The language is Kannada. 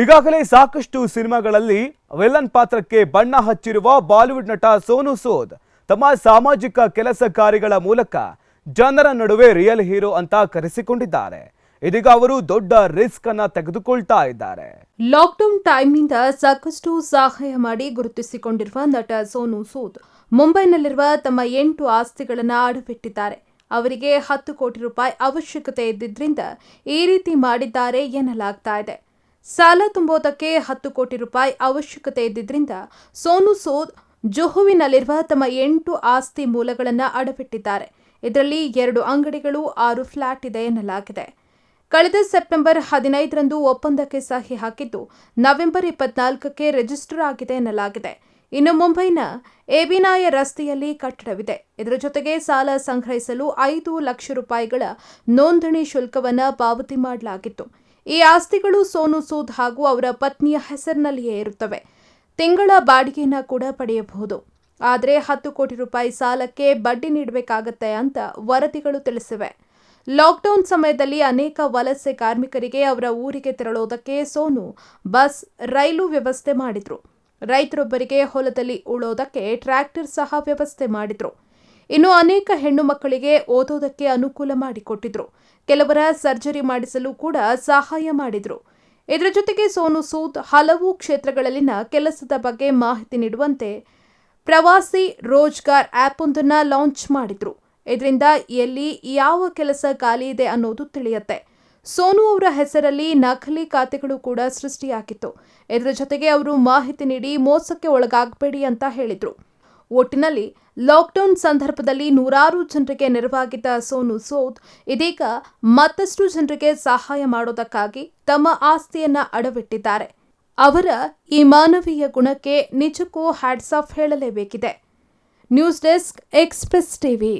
ಈಗಾಗಲೇ ಸಾಕಷ್ಟು ಸಿನಿಮಾಗಳಲ್ಲಿ ವಿಲನ್ ಪಾತ್ರಕ್ಕೆ ಬಣ್ಣ ಹಚ್ಚಿರುವ ಬಾಲಿವುಡ್ ನಟ ಸೋನು ಸೂದ್ ತಮ್ಮ ಸಾಮಾಜಿಕ ಕೆಲಸ ಕಾರ್ಯಗಳ ಮೂಲಕ ಜನರ ನಡುವೆ ರಿಯಲ್ ಹೀರೋ ಅಂತ ಕರೆಸಿಕೊಂಡಿದ್ದಾರೆ. ಇದೀಗ ಅವರು ದೊಡ್ಡ ರಿಸ್ಕ್ ಅನ್ನ ತೆಗೆದುಕೊಳ್ತಾ ಇದ್ದಾರೆ. ಲಾಕ್ಡೌನ್ ಟೈಮ್ನಿಂದ ಸಾಕಷ್ಟು ಸಹಾಯ ಮಾಡಿ ಗುರುತಿಸಿಕೊಂಡಿರುವ ನಟ ಸೋನು ಸೂದ್ ಮುಂಬೈನಲ್ಲಿರುವ ತಮ್ಮ ಎಂಟು ಆಸ್ತಿಗಳನ್ನು ಅಡವಿಟ್ಟಿದ್ದಾರೆ ಅವರಿಗೆ ಹತ್ತು ಕೋಟಿ ರೂಪಾಯಿ ಅವಶ್ಯಕತೆ ಇದ್ದಿದ್ರಿಂದ ಈ ರೀತಿ ಮಾಡಿದ್ದಾರೆ ಎನ್ನಲಾಗ್ತಾ ಇದೆ. ಸಾಲ ತುಂಬುವುದಕ್ಕೆ ಹತ್ತು ಕೋಟಿ ರೂಪಾಯಿ ಅವಶ್ಯಕತೆ ಇದ್ದಿದ್ದರಿಂದ ಸೋನು ಸೂದ್ ಜೊಹುವಿನಲ್ಲಿರುವ ತಮ್ಮ ಎಂಟು ಆಸ್ತಿ ಮೂಲಗಳನ್ನು ಅಡವಿಟ್ಟಿದ್ದಾರೆ. ಇದರಲ್ಲಿ ಎರಡು ಅಂಗಡಿಗಳು, ಆರು ಫ್ಲಾಟ್ ಇದೆ ಎನ್ನಲಾಗಿದೆ. ಕಳೆದ ಸೆಪ್ಟೆಂಬರ್ ಹದಿನೈದರಂದು ಒಪ್ಪಂದಕ್ಕೆ ಸಹಿ ಹಾಕಿದ್ದು ನವೆಂಬರ್ ಇಪ್ಪತ್ನಾಲ್ಕಕ್ಕೆ ರಿಜಿಸ್ಟರ್ ಆಗಿದೆ ಎನ್ನಲಾಗಿದೆ. ಇನ್ನು ಮುಂಬೈನ ಎಬಿನಾಯ ರಸ್ತೆಯಲ್ಲಿ ಕಟ್ಟಡವಿದೆ. ಇದರ ಜೊತೆಗೆ ಸಾಲ ಸಂಗ್ರಹಿಸಲು ಐದು ಲಕ್ಷ ರೂಪಾಯಿಗಳ ನೋಂದಣಿ ಶುಲ್ಕವನ್ನು ಪಾವತಿ ಮಾಡಲಾಗಿತ್ತು. ಈ ಆಸ್ತಿಗಳು ಸೋನು ಸೂದ್ ಹಾಗೂ ಅವರ ಪತ್ನಿಯ ಹೆಸರಿನಲ್ಲಿಯೇ ಇರುತ್ತವೆ. ತಿಂಗಳ ಬಾಡಿಗೆಯನ್ನ ಕೂಡ ಪಡೆಯಬಹುದು. ಆದರೆ ಹತ್ತು ಕೋಟಿ ರೂಪಾಯಿ ಸಾಲಕ್ಕೆ ಬಡ್ಡಿ ನೀಡಬೇಕಾಗತ್ತೆ ಅಂತ ವರದಿಗಳು ತಿಳಿಸಿವೆ. ಲಾಕ್ಡೌನ್ ಸಮಯದಲ್ಲಿ ಅನೇಕ ವಲಸೆ ಕಾರ್ಮಿಕರಿಗೆ ಅವರ ಊರಿಗೆ ತೆರಳೋದಕ್ಕೆ ಸೋನು ಬಸ್, ರೈಲು ವ್ಯವಸ್ಥೆ ಮಾಡಿದ್ರು. ರೈತರೊಬ್ಬರಿಗೆ ಹೊಲದಲ್ಲಿ ಉಳೋದಕ್ಕೆ ಟ್ರ್ಯಾಕ್ಟರ್ ಸಹ ವ್ಯವಸ್ಥೆ ಮಾಡಿದ್ರು. ಇನ್ನು ಅನೇಕ ಹೆಣ್ಣು ಮಕ್ಕಳಿಗೆ ಓದೋದಕ್ಕೆ ಅನುಕೂಲ ಮಾಡಿಕೊಟ್ಟಿದ್ರು. ಕೆಲವರ ಸರ್ಜರಿ ಮಾಡಿಸಲು ಕೂಡ ಸಹಾಯ ಮಾಡಿದ್ರು. ಇದರ ಜೊತೆಗೆ ಸೋನು ಸೂದ್ ಹಲವು ಕ್ಷೇತ್ರಗಳಲ್ಲಿನ ಕೆಲಸದ ಬಗ್ಗೆ ಮಾಹಿತಿ ನೀಡುವಂತೆ ಪ್ರವಾಸಿ ರೋಜ್ಗಾರ್ ಆ್ಯಪ್ ಒಂದನ್ನು ಲಾಂಚ್ ಮಾಡಿದ್ರು. ಇದರಿಂದ ಎಲ್ಲಿ ಯಾವ ಕೆಲಸ ಖಾಲಿ ಇದೆ ಅನ್ನೋದು ತಿಳಿಯುತ್ತೆ. ಸೋನು ಅವರ ಹೆಸರಲ್ಲಿ ನಕಲಿ ಖಾತೆಗಳು ಕೂಡ ಸೃಷ್ಟಿಯಾಗಿತ್ತು. ಇದರ ಜೊತೆಗೆ ಅವರು ಮಾಹಿತಿ ನೀಡಿ ಮೋಸಕ್ಕೆ ಒಳಗಾಗಬೇಡಿ ಅಂತ ಹೇಳಿದ್ರು. ಒಟ್ಟಿನಲ್ಲಿ ಲಾಕ್ಡೌನ್ ಸಂದರ್ಭದಲ್ಲಿ ನೂರಾರು ಜನರಿಗೆ ನೆರವಾಗಿದ್ದ ಸೋನು ಸೋದ್ ಇದೀಗ ಮತ್ತಷ್ಟು ಜನರಿಗೆ ಸಹಾಯ ಮಾಡೋದಕ್ಕಾಗಿ ತಮ್ಮ ಆಸ್ತಿಯನ್ನ ಅಡವಿಟ್ಟಿದ್ದಾರೆ. ಅವರ ಈ ಮಾನವೀಯ ಗುಣಕ್ಕೆ ನಿಜಕ್ಕೂ hats off ಹೇಳಲೇಬೇಕಿದೆ. News desk express TV.